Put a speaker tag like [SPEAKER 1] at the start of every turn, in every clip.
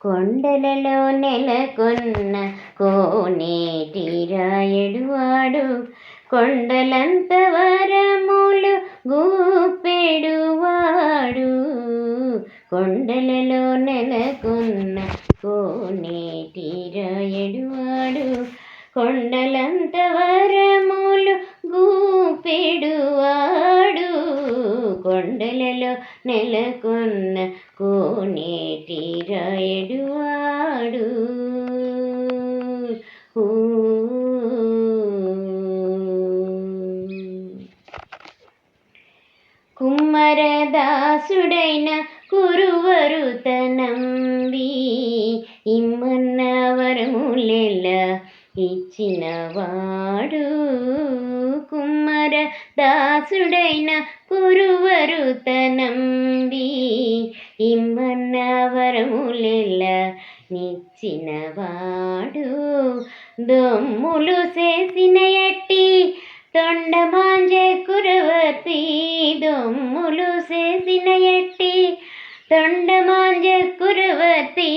[SPEAKER 1] కొండలలో నెలకొన్న కోనేటి రాయడువాడు కొండలంత వరములు గూపెడువాడు కొండలలో నెలకొన్న కోనేటి రాయడువాడు వాడు కొండలంత వరములు గూపెడు వాడు కొండలలో నెలకొన్న కోనేటి రాయడు వాడు ఊ. కుమ్మరదాసుడైన కురువరు తనంబి ఇమ్మన్న వరములెల ఇచ్చినవాడు కుమ్మర దాసుడైన కురువరు తనంబి ఇమ్మన్న వరములెల నిచ్చినవాడు దొమ్ములు చేసిన ఎట్టి తొండమాంజె తొండమాంజె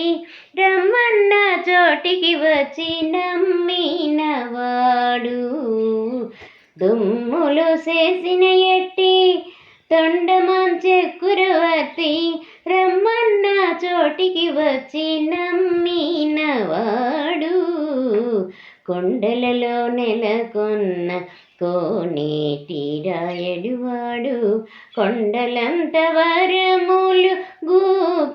[SPEAKER 1] రమ్మన్న చోటికి వచ్చి నమ్మినవాడు దుమ్ములు చేసిన ఎట్టి తొండమాంజ కురవతి రమ్మన్న చోటికి వచ్చి నమ్మినవాడు కొండలలో నెలకొన్న కోనేటి రాయడువాడు కొండలంత వరములు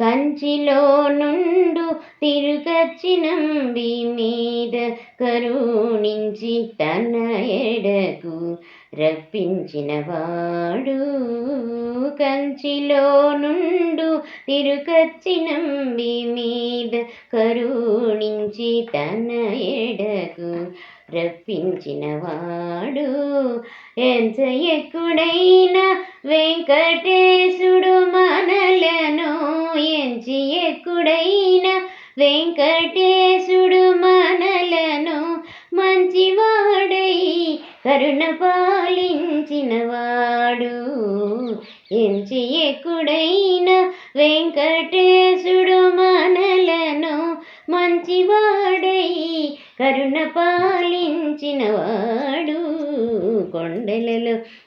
[SPEAKER 1] కంచిలో నుండు తిరుగచ్చినంబి మీద కరుణించి తన ఎడకు రప్పించినవాడు కంచిలో నుండు తిరుగచ్చినంబి మీద కరుణించి తన ఎడకు రప్పించినవాడు ఎంత ఎక్కుడైనా వెంకటేశుడు మనలను మంచివాడై కరుణ పాలించినవాడు ఎంచి ఎక్కుడైన వెంకటేశుడు మనలను మంచివాడై కరుణ పాలించినవాడు కొండలలో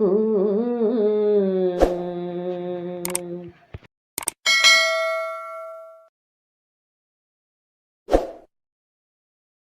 [SPEAKER 1] Ooh.